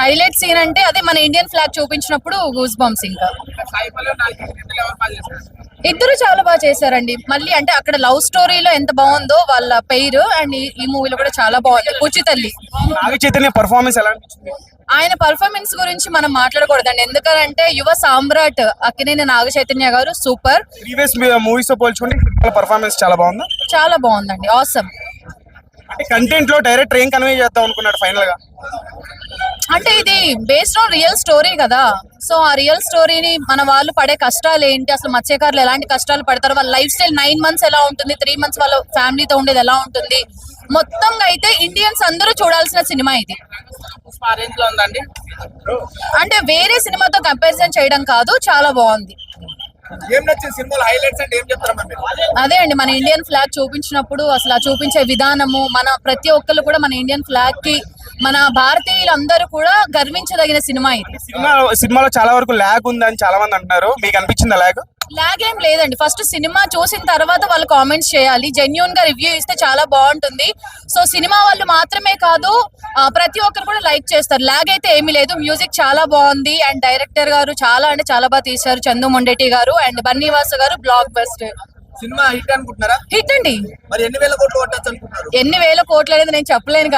Highlight scene అంటే అదే మన ఇండియన్ ఫ్లాగ్ చూపించినప్పుడు గూస్ బాంబ్స్ ఇంకా. ఇద్దరు చాలా బాగా చేశారండి. మళ్ళీ అంటే అక్కడ లవ్ స్టోరీలో ఎంత బాగుందో వాళ్ళ పేరు అండ్ ఈ- మూవీలో కూడా చాలా బాగుంది. కుచి తల్లి. పర్ఫార్మెన్స్ ఎలా ఆయన పర్ఫార్మెన్స్ గురించి మనం మాట్లాడకూడదండి. ఎందుకంటే యువ సామ్రాట్ అక్కినేని నాగ చైతన్య గారు సూపర్. ప్రీవియస్ మూవీస్తో పోల్చుకుంటే పర్ఫార్మెన్స్ చాలా బాగుంది? చాలా బాగుందండి. ఆసమ్ కంటెంట్లో డైరెక్టర్ ఏం కన్వే చేద్దాం అనుకున్నాడు ఫైనల్గా? అంటే ఇది బేస్డ్ ఆన్ రియల్ స్టోరీ కదా. సో ఆ రియల్ స్టోరీని మన వాళ్ళు పడే కష్టాలు ఏంటి? అసలు మత్స్యకారులు ఎలాంటి కష్టాలు పడతారు? వాళ్ళ లైఫ్ స్టైల్ నైన్ మంత్స్ ఎలా ఉంటుంది? త్రీ మంత్స్ వాళ్ళ ఫ్యామిలీతో ఉండేది ఎలా ఉంటుంది? మొత్తంగా అయితే ఇండియన్స్ అందరూ చూడాల్సిన సినిమా ఇది. అంటే వేరే సినిమాతో కంపారిజన్ చేయడం కాదు చాలా బాగుంది. ఏం నచ్చింది సినిమాలో? హైలైట్స్ అంటే ఏం చెప్తారమ్మా మీరు అదే అండి మన ఇండియన్ ఫ్లాగ్ చూపించినప్పుడు అసలు ఆ చూపించే విధానము మన ప్రతి ఒక్కరు కూడా మన ఇండియన్ ఫ్లాగ్కి మన భారతీయులందరూ కూడా గర్వించదగిన సినిమా ఇది. సినిమా సినిమాలో చాలా వరకు ల్యాగ్ ఉంది అని చాలా మంది అంటున్నారు. మీకు అనిపించిందా ల్యాగ్? లాగ్ ఏం లేదండి. ఫస్ట్ సినిమా చూసిన తర్వాత వాళ్ళు కామెంట్స్ చేయాలి. జెన్యున్గా రివ్యూ ఇస్తే చాలా బాగుంటుంది. సో సినిమా వాళ్ళు మాత్రమే కాదు ప్రతి ఒక్కరు కూడా లైక్ చేస్తారు. లాగ్ అయితే ఏమీ లేదు. మ్యూజిక్ చాలా బాగుంది. అండ్ డైరెక్టర్ గారు చాలా అంటే చాలా బాగా తీశారు. చందు మొండేటి గారు అండ్ బన్నీవాస గారు బ్లాక్ బస్ట్ సినిమా హిట్ అనుకుంటున్నారా? హిట్ అండి. మరి ఎన్ని వేల కోట్లు కొట్టచ్చు అనుకుంటున్నారు? ఎన్ని వేల కోట్లు అనేది నేను చెప్పలేను